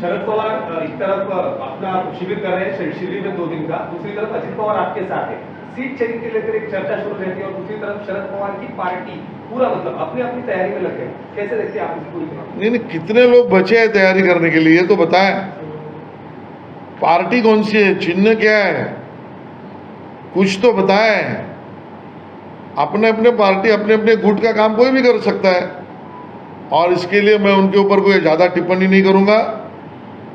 शरद पवार एक तरफ़ अपना शिविर कर रहे हैं शिविर में दो दिन का। दूसरी तरफ़ अजित पवार आपके साथ है। सीट शेयरिंग के लेकर एक चर्चा शुरू रहती है और दूसरी तरफ़ शरद पवार की पार्टी पूरा मतलब अपनी अपनी तैयारी में लगे कैसे देखते आप इस पूरी तरह नहीं नहीं, कितने लोग बचे हैं तैयारी करने के लिए तो बताएँ। पार्टी कौन सी है? चिन्ह क्या है? कुछ तो बताएँ। अपने अपने पार्टी अपने अपने गुट का काम कोई भी कर सकता है। और इसके लिए मैं उनके ऊपर कोई ज़्यादा टिप्पणी नहीं करूँगा।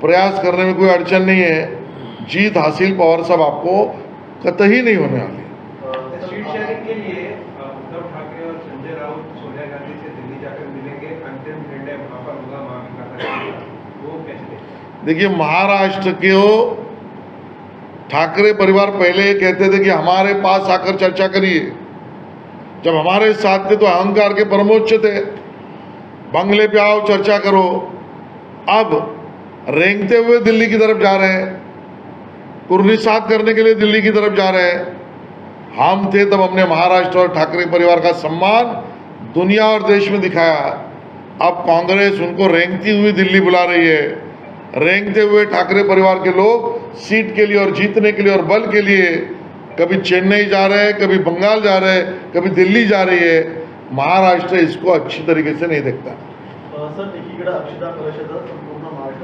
प्रयास करने में कोई अड़चन नहीं है। जीत हासिल पवार साहब आपको कतई नहीं होने वाली। सीट शेयरिंग के लिए उद्धव ठाकरे और संजय राउत सोनिया गांधी से दिल्ली जाकर मिलेंगे। अंतिम निर्णय वहाँ पर होगा महाविकास आघाड़ी का। वो कैसे देखते? देखिए महाराष्ट्र के हो ठाकरे परिवार पहले कहते थे कि हमारे पास आकर चर्चा करिए। जब हमारे साथ थे तो अहंकार के परमोच्च थे। बंगले पे आओ चर्चा करो। अब रेंगते हुए दिल्ली की तरफ़ जा रहे हैं। कुर्निसात करने के लिए दिल्ली की तरफ़ जा रहे हैं। हम थे तब हमने महाराष्ट्र और ठाकरे परिवार का सम्मान दुनिया और देश में दिखाया। अब कांग्रेस उनको रेंगती हुई दिल्ली बुला रही है। रेंगते हुए ठाकरे परिवार के लोग सीट के लिए और जीतने के लिए और बल के लिए कभी चेन्नई जा रहे हैं, कभी बंगाल जा रहे हैं, कभी दिल्ली जा रही है। महाराष्ट्र इसको अच्छी तरीके से नहीं देखता। सर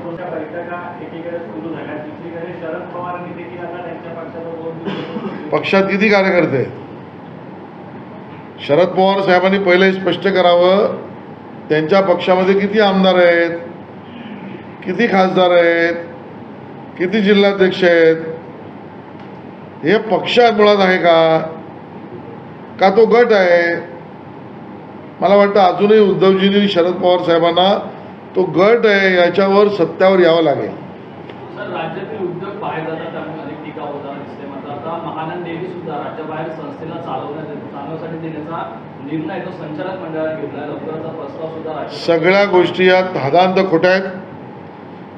संपूर्ण बैठका एकीकडे सुरू झाल्या दुसरीकडे शरद पवारांनी देखील आता त्यांच्या पक्षाचा दोन पक्षात किती कार्यकर्ते? आहेत? शरद पवार साहेबांनी पहिले स्पष्ट करावं त्यांच्या पक्षामध्ये किती आमदार आहेत? किती खासदार आहेत? किती जिल्हाध्यक्ष आहेत? हे पक्षा मुळात आहे का? का तो गट आहे? मला वाटतं अजूनही उद्धवजींनी शरद पवार साहेबांना तो गट आहे याच्यावर सत्यावर यावं लागेल. सगळ्या गोष्टी यात हदांत खोट्या आहेत.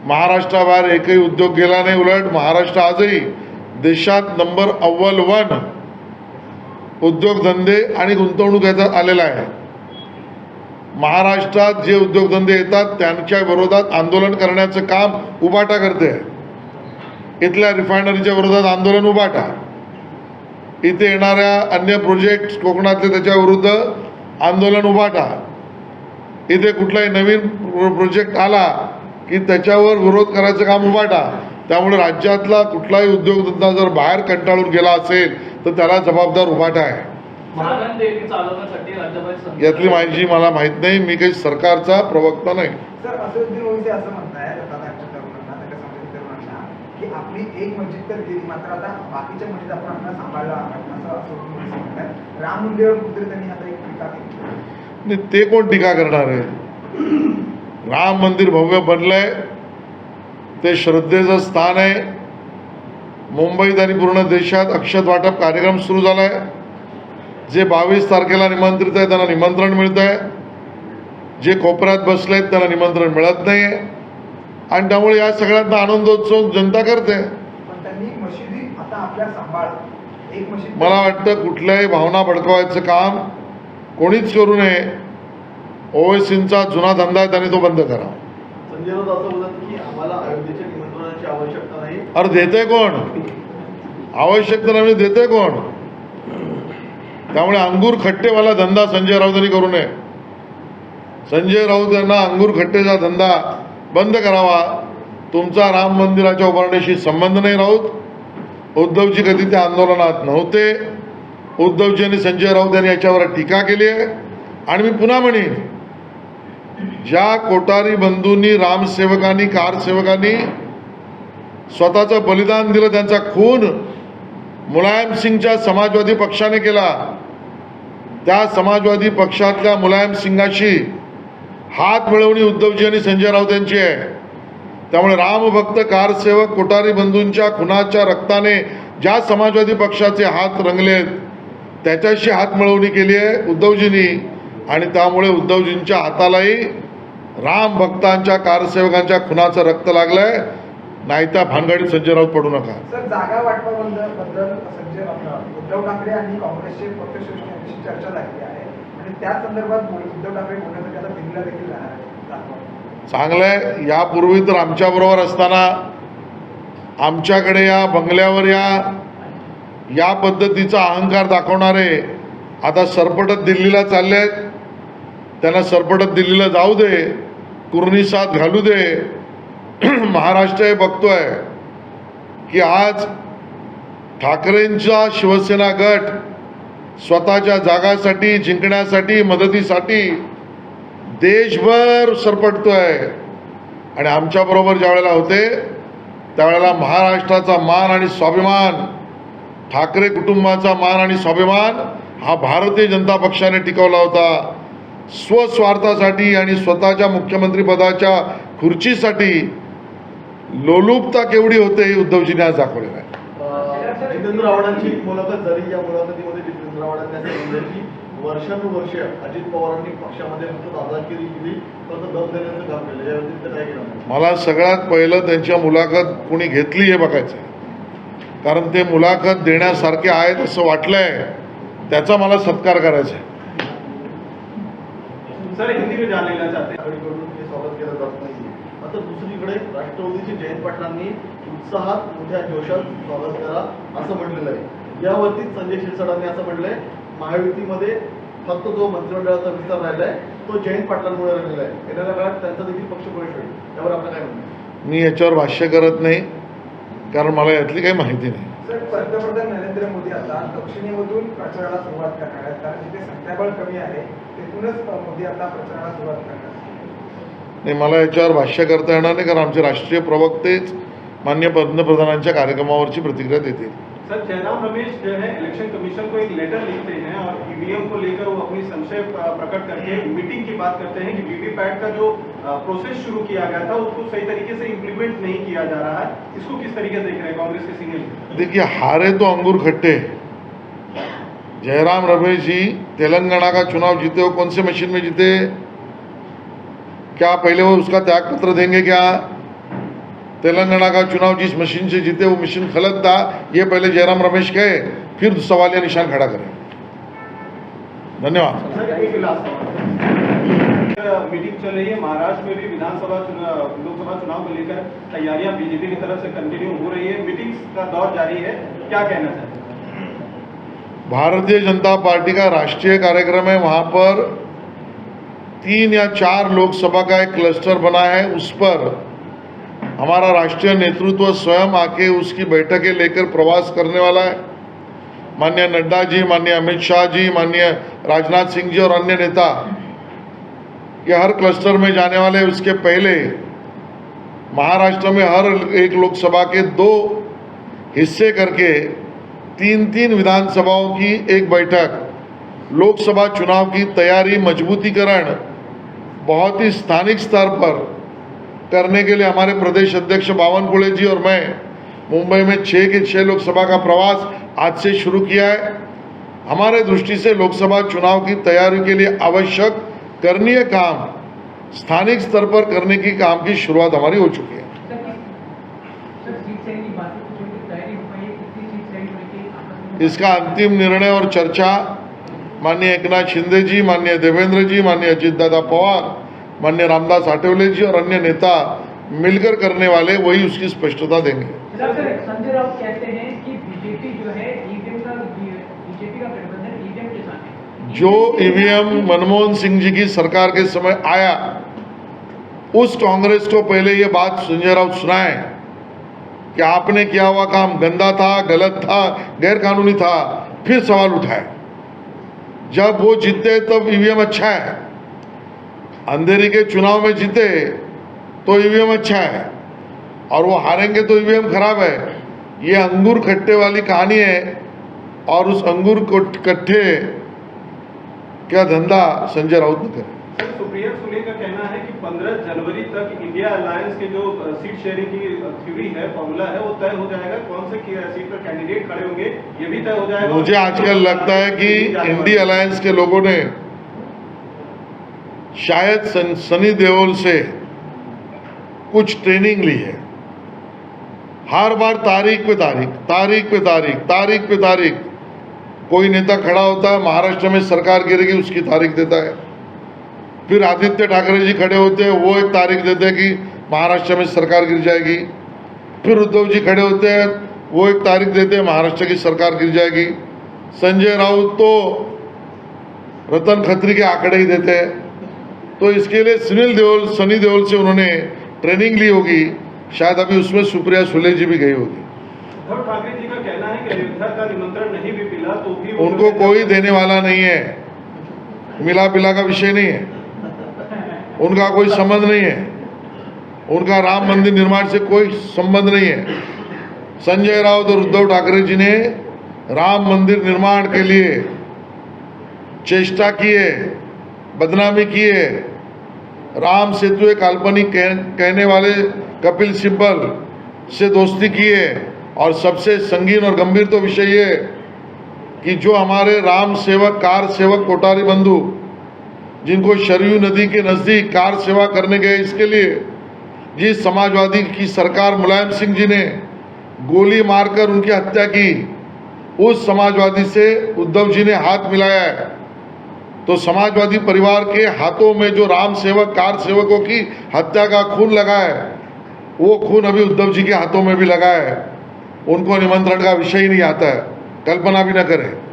महाराष्ट्राबाहेर एकही उद्योग गेला नाही उलट महाराष्ट्र आजही देशात नंबर अव्वल वन उद्योगधंदे आणि गुंतवणूक याचा आलेला आहे. महाराष्ट्रात जे उद्योगधंदे येतात त्यांच्या विरोधात आंदोलन करण्याचं काम उबाटा करते. इथल्या रिफायनरीच्या विरोधात आंदोलन उभाटा इथे येणाऱ्या अन्य प्रोजेक्ट कोकणातले त्याच्याविरुद्ध आंदोलन उभाटा इथे कुठलाही नवीन प्रो- प्रोजेक्ट आला की त्याच्यावर विरोध करायचं काम उभाटा त्यामुळे राज्यातला कुठलाही उद्योगधंदा जर बाहेर कंटाळून गेला असेल तर त्याला जबाबदार उभाटा आहे. यातली माहिती मला माहीत नाही मी काही सरकारचा प्रवक्ता नाही. ते कोण टीका करणार आहे? राम मंदिर भव्य बनलंय ते श्रद्धेचं स्थान आहे. मुंबईत आणि पूर्ण देशात अक्षत वाटप कार्यक्रम सुरू झाला आहे जे बावीस तारखेला निमंत्रित आहे त्यांना निमंत्रण मिळतं आहे. जे कोपऱ्यात बसले आहेत त्यांना निमंत्रण मिळत नाही आहे आणि त्यामुळे या सगळ्यांचा आनंदोत्सव जनता करते. पण त्यांनी मशिदी आता आपल्या सांभाळ एक मशीद मला वाटतं कुठल्याही भावना भडकवायचं काम कोणीच करू नये. ओवेसींचा जुना धंदा आहे त्यांनी तो बंद करावा संजय राऊत असं बोलत की आम्हाला अयोध्येच्या निमंत्रणाची आवश्यकता नाही. अरे देते कोण? आवश्यकता नाही देते कोण? त्यामुळे अंगूर खट्टेवाला धंदा संजय राऊतांनी करू नये. संजय राऊत यांना अंगूर खट्टेचा धंदा बंद करावा. तुमचा राम मंदिराच्या उभारणीशी संबंध नाही राऊत. उद्धवजी कधी त्या आंदोलनात नव्हते. उद्धवजी आणि संजय राऊत यांनी याच्यावर टीका केली आहे. आणि मी पुन्हा म्हणेन ज्या कोटारी बंधूंनी रामसेवकांनी कारसेवकांनी स्वतःचं बलिदान दिलं त्यांचा खून मुलायम सिंगच्या समाजवादी पक्षाने केला. त्या समाजवादी पक्षातल्या मुलायम सिंगाशी हात मिळवणी उद्धवजी आणि संजय राऊत यांची आहे. त्यामुळे रामभक्त कारसेवक कोठारी बंधूंच्या खुनाच्या रक्ताने ज्या समाजवादी पक्षाचे हात रंगलेत त्याच्याशी हात मिळवणी केली आहे उद्धवजींनी. आणि त्यामुळे उद्धवजींच्या हातालाही राम भक्तांच्या कारसेवकांच्या खुनाचं रक्त लागलं आहे नाही त्या भानगडीत संजय राऊत पडू नका. चांगलं आहे. यापूर्वी तर आमच्याबरोबर असताना आमच्याकडे या बंगल्यावर या या पद्धतीचा अहंकार दाखवणारे आता सरपटत दिल्लीला चालले आहेत. त्यांना सरपटत दिल्लीला जाऊ दे. कुर्निसात घालू दे. महाराष्ट्र हे बघतोय की आज ठाकरेंचा शिवसेना गट स्वतःच्या जागासाठी जिंकण्यासाठी मदतीसाठी देशभर सरपटतोय. आणि आमच्याबरोबर ज्या वेळेला होते त्यावेळेला महाराष्ट्राचा मान आणि स्वाभिमान ठाकरे कुटुंबाचा मान आणि स्वाभिमान हा भारतीय जनता पक्षाने टिकवला होता. स्वस्वार्थासाठी आणि स्वतःच्या मुख्यमंत्रीपदाच्या खुर्चीसाठी लोलुपता केवढी होते हे उद्धवजीने आज दाखवलेलं आहे जितेंद्र आव्हाडांची मुलाखत झाली. या मुलाखतीमध्ये जितेंद्र आव्हाडांनी असं सांगितलं की वर्षानुवर्ष अजित पवारांनी पक्षामध्ये फक्त दादागिरी केली फक्त दम देण्याचं काम केलं. या व्यतिरिक्त काय केलं? नाही. मला सगळ्यात पहिलं त्यांच्या मुलाखत कोणी घेतली हे बघायचं आहे. कारण ते मुलाखत देण्यासारखे आहेत असं वाटलंय. त्याचा मला सत्कार करायचा आहे सर हिंदी में जान लेना चाहते हैं आघाडीकडून हे स्वागत केलं जात नाही दुसरीकडे राष्ट्रवादीचे जयंत पाटलांनी उत्साहात मोठ्या जोशात स्वागत करा असं म्हटलेलं आहे. यावरतीच संजय शिरसाटांनी असं म्हटलंय महायुतीमध्ये फक्त जो मंत्रिमंडळाचा विस्तार राहिलाय तो जयंत पाटलांमुळे राहिलेला आहे. येणाऱ्या काळात त्यांचा देखील पक्ष प्रवेश होईल. त्यावर आपलं काय म्हणणं? मी याच्यावर भाष्य करत नाही कारण मला यातली काही माहिती नाही. सर पंतप्रधान नरेंद्र मोदी आता दक्षिणेमधून प्रचाराला सुरुवात करणार आहेत. कारण जिथे संख्याबळ कमी आहे तिथूनच मोदी आता प्रचाराला सुरुवात करणार नाही मला याच्यावर भाष्य करता येणार नाही कारण आमचे राष्ट्रीय प्रवक्तेच मान्य पंतप्रधानांच्या कार्यक्रमावरची प्रतिक्रिया देतील. सर जयराम रमेश जो है इलेक्शन कमीशन को एक लेटर लिखते हैं और ईवीएम को लेकर वो अपनी संशय प्रकट करके मीटिंग की बात करते हैं कि वीवीपैट का जो प्रोसेस शुरू किया गया था उसको सही तरीके से इम्प्लीमेंट नहीं किया जा रहा है। इसको किस तरीके से देख रहे हैं कांग्रेस के सीनियर देखिए हारे तो अंगूर खट्टे जयराम रमेश जी तेलंगाना का चुनाव जीते हो कौन से मशीन में जीते? क्या पहले वो उसका त्याग पत्र देंगे क्या? तेलंगाना का चुनाव जिस मशीन से जीते वो मशीन गलत था। ये पहले जयराम रमेश कहे फिर सवालिया निशान खड़ा करें। धन्यवाद। मीटिंग चल रही है महाराष्ट्र में भी विधानसभा चुनाव लोकसभा चुनाव को लेकर तैयारियाँ बीजेपी की तरफ़ से कंटिन्यू हो रही है। मीटिंग का दौर जारी है। क्या कहना चाहते भारतीय जनता पार्टी का राष्ट्रीय कार्यक्रम है वहाँ पर तीन या चार लोकसभा का एक क्लस्टर बना है, उस पर हमारा राष्ट्रीय नेतृत्व स्वयं आके उसकी बैठकें लेकर प्रवास करने वाला है। माननीय नड्डा जी, माननीय अमित शाह जी, माननीय राजनाथ सिंह जी और अन्य नेता ये हर क्लस्टर में जाने वाले उसके पहले महाराष्ट्र में हर एक लोकसभा के दो हिस्से करके तीन तीन विधानसभाओं की एक बैठक, लोकसभा चुनाव की तैयारी, मजबूतीकरण बहुत ही स्थानिक स्तर पर करने के लिए हमारे प्रदेश अध्यक्ष बावन बावनकुळे जी और मैं मुंबई में छः के छः लोकसभा का प्रवास आज से शुरू किया है। हमारे दृष्टि से लोकसभा चुनाव की तैयारी के लिए आवश्यक करनीय काम स्थानिक स्तर पर करने की काम की शुरुआत हमारी हो चुकी है। इसका अंतिम निर्णय और चर्चा माननीय एकनाथ शिंदे जी माननीय देवेंद्र जी माननीय अजितदादा पवार माननीय रामदास आठवले जी और अन्य नेता मिलकर करने वाले वही उसकी स्पष्टता देंगे। संजय राउत कहते हैं कि बीजेपी जो है ईवीएम का बीजेपी का गठबंधन ईवीएम के साथ जो ईवीएम मनमोहन सिंह जी की सरकार के समय आया उस कांग्रेस को पहले ये बात संजय राउत सुनाए कि आपने किया हुआ काम गंदा था गलत था गैर कानूनी था फिर सवाल उठाए। जब वो जीते, तब ईवीएम अच्छा है। अंधेरी के चुनाव में जीते तो ईवीएम अच्छा है। और वो हारेंगे तो ईवीएम खराब है। ये अंगूर खट्टे वाली कहानी है। और उस अंगूर को कट्ठे, क्या धंधा, संजय राउत ने करे। सर सुप्रिया सुले का कहना है कि 15 जनवरी तक इंडिया अलायंस के जो सीट शेयरिंग की थ्योरी है फॉर्मूला है वो तय हो जाएगा कौन से सीट पर कैंडिडेट खड़े होंगे ये भी तय हो जाएगा। मुझे आजकल लगता है कि इंडिया अलायंस के लोगों ने शायद सन, सनी देओल से कुछ ट्रेनिंग ली है। हर बार तारीख पे तारीख तारीख पे तारीख तारीख पे तारीख। कोई नेता खड़ा होता है महाराष्ट्र में सरकार गिरेगी उसकी तारीख देता है। फिर आदित्य ठाकरे जी खड़े होते हैं वो एक तारीख देते हैं कि महाराष्ट्र में सरकार गिर जाएगी। फिर उद्धव जी खड़े होते हैं वो एक तारीख देते हैं महाराष्ट्र की सरकार गिर जाएगी। संजय राउत तो रतन खत्री के आंकड़े ही देते हैं। तो इसके लिए सुनील देओल सनी देओल से उन्होंने ट्रेनिंग ली होगी। शायद अभी उसमें सुप्रिया सुले जी भी गई होगी। तो उनको कोई देने वाला नहीं है। मिला पिला का विषय नहीं है। उनका कोई संबंध नहीं है। उनका राम मंदिर निर्माण से कोई संबंध नहीं है। संजय राउत और उद्धव ठाकरे जी ने राम मंदिर निर्माण के लिए चेष्टा की है बदनामी की है। राम सेतु एक काल्पनिक कह, कहने वाले कपिल सिब्बल से दोस्ती की है और सबसे संगीन और गंभीर तो विषय ये कि जो हमारे राम सेवक कार सेवक कोटारी बंधु जिनको शरयू नदी के नज़दीक कार सेवा करने गए इसके लिए। जिस समाजवादी की सरकार मुलायम सिंह जी ने गोली मारकर उनकी हत्या की। उस समाजवादी से उद्धव जी ने हाथ मिलाया है। तो समाजवादी परिवार के हाथों में जो राम सेवक, कार सेवकों की हत्या का खून लगा है, वो खून अभी उद्धव जी के हाथों में भी लगा है। उनको निमंत्रण का विषय ही नहीं आता है। कल्पना भी न करें।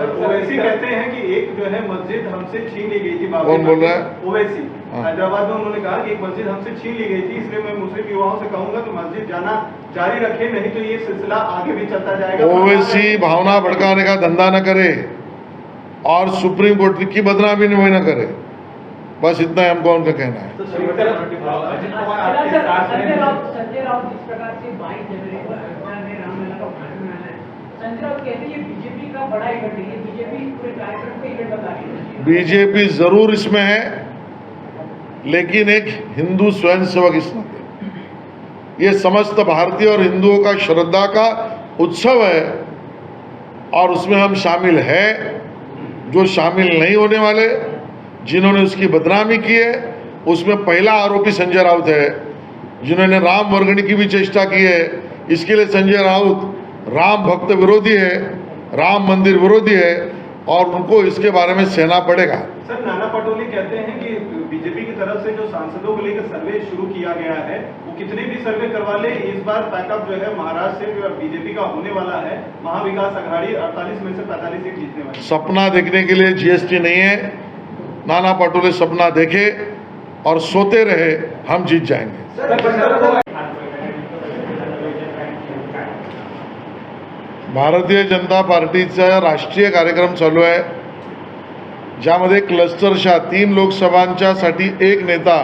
ओवैसी कहते हैं कि एक जो है मस्जिद हमसे छीन ली गई थी कौन बोल रहा है? ओवैसी हाँ। हैदराबाद में उन्होंने कहा कि एक मस्जिद हमसे छीन ली गई थी इसलिए मैं मुस्लिम युवाओं से कहूँगा कि मस्जिद जाना जारी रखें नहीं तो ये सिलसिला आगे भी चलता जाएगा ओवैसी भावना भड़काने का धंधा न करे और सुप्रीम कोर्ट की बदनामी नहीं न करे बस इतना ही हमको उनका कहना है हैं संजय राउत जिस प्रकार से बाईस जनवरी को बीजेपी ज़रूर इसमें है, लेकिन एक हिंदू स्वयंसेवक इसमें ये समस्त भारतीय और हिंदुओं का श्रद्धा का उत्सव है, और उसमें हम शामिल है, जो शामिल नहीं होने वाले, जिन्होंने उसकी बदनामी की है, उसमें पहला आरोपी संजय राउत है, जिन्होंने राम वर्गणी की भी चेष्टा की है। इसके लिए संजय राउत राम भक्त विरोधी है राम मंदिर विरोधी है और उनको इसके बारे में सहना पड़ेगा। सर नाना पटोले कहते हैं कि बीजेपी की तरफ़ से जो सांसदों को लेकर सर्वे शुरू किया गया है वो कितने भी सर्वे करवा ले इस बार पैकअप जो है महाराष्ट्र से बीजेपी का होने वाला है। महाविकास अघाड़ी 48 में से 45 सीट जीतने वाली सपना देखने के लिए जीएसटी नहीं है। नाना पटोले सपना देखे और सोते रहे हम जीत जाएँगे। सर, भारतीय जनता पार्टीचा राष्ट्रीय कार्यक्रम चालू आहे ज्यामध्ये क्लस्टरच्या तीन लोकसभांच्यासाठी एक नेता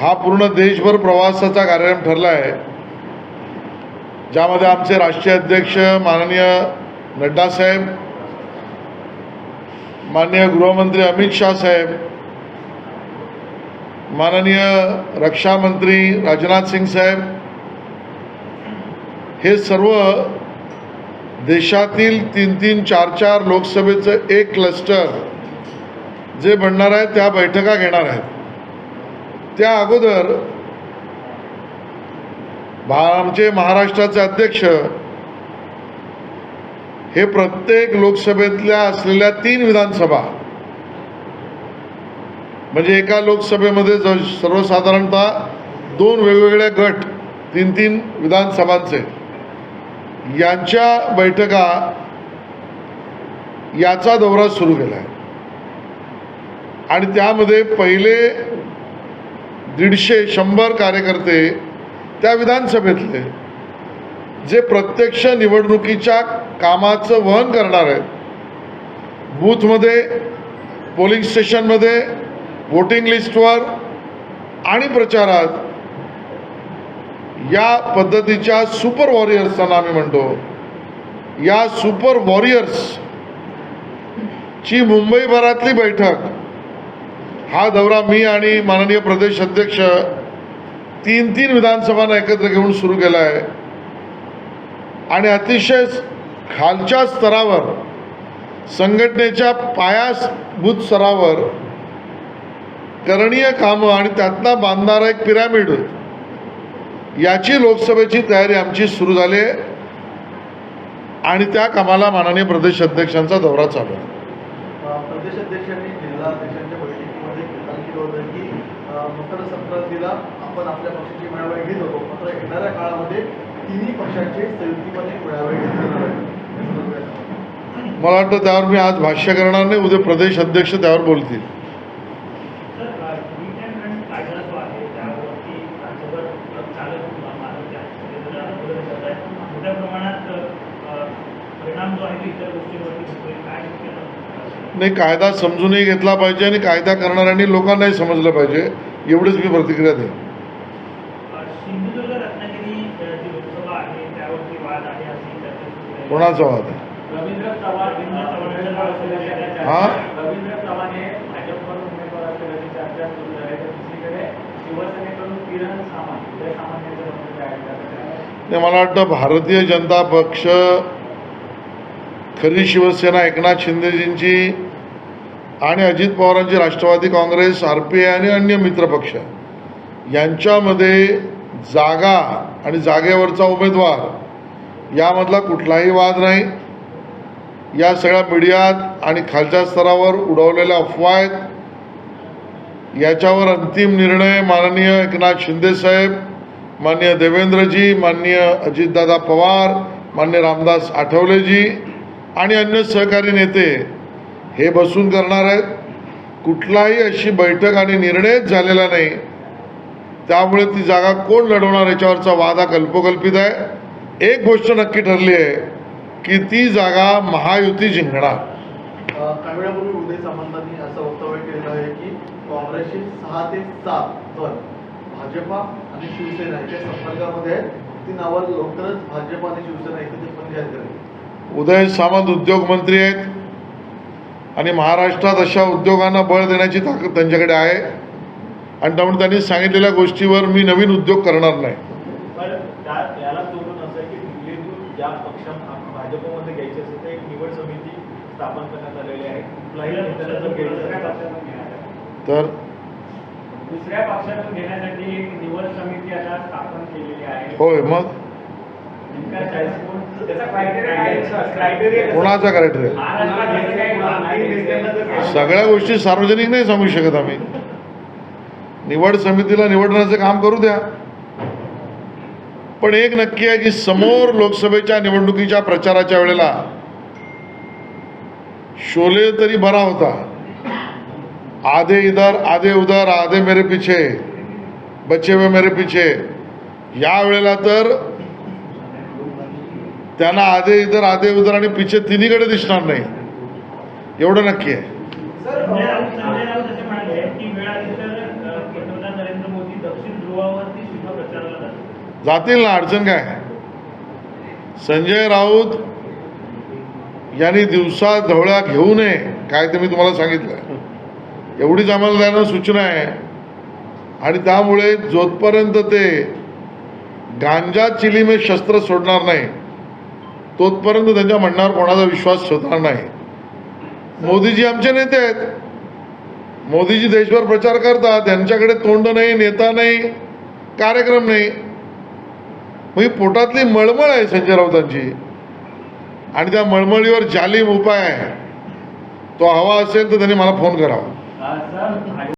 हा पूर्ण देशभर प्रवासाचा कार्यक्रम ठरला आहे. ज्यामध्ये आमचे राष्ट्रीय अध्यक्ष माननीय नड्डा साहेब माननीय गृहमंत्री अमित शाह साहेब माननीय रक्षामंत्री राजनाथ सिंग साहेब हे सर्व देशातील तीन तीन चार चार लोकसभेचं एक क्लस्टर जे बनणार आहे त्या बैठका घेणार आहेत. त्या अगोदर भा आमचे महाराष्ट्राचे अध्यक्ष हे प्रत्येक लोकसभेतल्या असलेल्या तीन विधानसभा म्हणजे एका लोकसभेमध्ये सर्वसाधारणतः दोन वेगवेगळे गट तीन तीन विधानसभांचे यांच्या बैठका याचा दौरा सुरू केला आहे. आणि त्यामध्ये पहिले दीडशे शंभर कार्यकर्ते त्या विधानसभेतले जे प्रत्यक्ष निवडणुकीच्या कामाचं वहन करणार आहेत. बूथमध्ये पोलिंग स्टेशनमध्ये वोटिंग लिस्टवर आणि प्रचारात या पद्धतीच्या सुपर वॉरियर्सना आम्ही म्हणतो. या सुपर वॉरियर्स ची मुंबईभरातली बैठक हा दौरा मी आणि माननीय प्रदेश अध्यक्ष तीन तीन विधानसभांना एकत्र घेऊन सुरू केला आहे. आणि अतिशय खालच्या स्तरावर संघटनेच्या पायाभूत स्तरावर करणीय कामं आणि त्यातनं बांधणारा एक पिरॅमिड याची लोकसभेची तयारी आमची सुरू झाली आहे. आणि त्या कामाला माननीय प्रदेश अध्यक्षांचा दौरा चालू आहे? मला वाटतं त्यावर मी आज भाष्य करणार नाही उद्या प्रदेश अध्यक्ष त्यावर बोलतील. आहे राज्यभर चालक मानक आहे ते जर आता बदल करत आहेत मोठ्या प्रमाणात परिणाम जो आहे तो इतर गोष्टींवरती होतोय. काय नाही कायदा समजूनही घेतला पाहिजे आणि कायदा करणाऱ्यांनी लोकांनाही समजलं पाहिजे. एवढीच मी प्रतिक्रिया देईन. अ, सिंधुदुर्ग रत्नागिरी अ, जी लोकसभा आहे त्यावरती वाद आहे अशी चर्चा सुरू आहे. कोणाचा वाद आहे रवींद्र चव्हाण रवींद्र चव्हाणांचं नाव असलेल्या त्या हा? चर्चा- रवींद्र चव्हाण हे भाजपकडून उमेदवार असल्याची चर्चा सुरू आहे तर दुसरीकडे शिवसेनेकडून किरण सामंत उदय सामंत यांचं वक्तव्य आहे त्याच्यामुळे ते मला वाटतं भारतीय जनता पक्ष खरी शिवसेना एकनाथ शिंदेजींची आणि अजित पवारांची Rashtrawadi Congress R P I आणि अन्य मित्रपक्ष यांच्यामध्ये जागा आणि जागेवरचा उमेदवार यामधला कुठलाही वाद नाही. या सगळ्या मीडियात आणि खालच्या स्तरावर उडवलेल्या अफवा आहेत. याच्यावर अंतिम निर्णय माननीय एकनाथ शिंदेसाहेब मान्य देवेंद्रजी मान्य अजितदादा पवार मान्य रामदास आठवलेजी आणि अन्य सहकारी नेते हे बसून करणार आहेत. कुठलाही अशी बैठक आणि निर्णयच झालेला नाही. त्यामुळे ती जागा कोण लढवणार याच्यावरचा वाद हा कल्पोकल्पित आहे. एक गोष्ट नक्की ठरली आहे की ती जागा महायुती जिंकणार अ, काही वेळापूर्वी उदय सामंतांनी असं वक्तव्य केलेलं आहे की काँग्रेसचे सहा ते सात तर भाजपा आणि शिवसेना याच्या संपर्कामध्ये आहेत. ती नावं लवकरच भाजप आणि शिवसेना एकत्रितपणे जाहीर करेल उदय सामंत उद्योगमंत्री आहेत. आणि महाराष्ट्रात अशा उद्योगांना बळ देण्याची ताकद त्यांच्याकडे आहे. आणि त्यामुळे त्यांनी सांगितलेल्या गोष्टीवर मी नवीन उद्योग करणार नाही. पण भाजपमध्ये घ्यायचे असेल तर एक निवड समिती स्थापन करण्यात आलेली आहे. कुठलाही नेत्याला जर घ्यायचं दुसऱ्या असेल तर- पक्षातून घेण्यासाठी तर दुसऱ्या पक्षातून घेण्यासाठी एक निवड समिती आता स्थापन केलेली आहे. होय मग? कोणाचा क्रायटेरिया. सगळ्या गोष्टी सार्वजनिक नाही सांगू शकत आम्ही. निवड समितीला निवडण्याचं काम करू द्या. पण एक नक्की आहे की समोर लोकसभेच्या निवडणुकीच्या प्रचाराच्या वेळेला शोले तरी बरा होता. आधे इधर आधे उधर आधे मेरे पीछे बच्चे हुए मेरे पीछे। या वेळेला तर त्यांना आधे इधर आधे उधर आणि पिछे तिन्हीकडे दिसणार नाही. एवढं नक्की आहे. जातील ना अडचण काय? संजय राऊत यांनी दिवसा ढवळ्या घेऊ नये काय ते मी तुम्हाला सांगितलं एवढीच आम्हाला त्यांना सूचना आहे. आणि त्यामुळे जोपर्यंत ते गांजा चिली में शस्त्र सोडणार नाही तोपर्यंत त्यांच्या म्हणण्यावर कोणाचा विश्वास ठेवणार नाही. मोदीजी आमचे नेते आहेत. मोदीजी देशभर प्रचार करतात. त्यांच्याकडे तोंड नाही नेता नाही कार्यक्रम नाही. मग ही पोटातली मळमळ आहे संजय राऊतांची. आणि त्या मळमळीवर जालीम उपाय आहे. तो हवा असेल तर त्यांनी मला फोन करावा. Uh, sir, I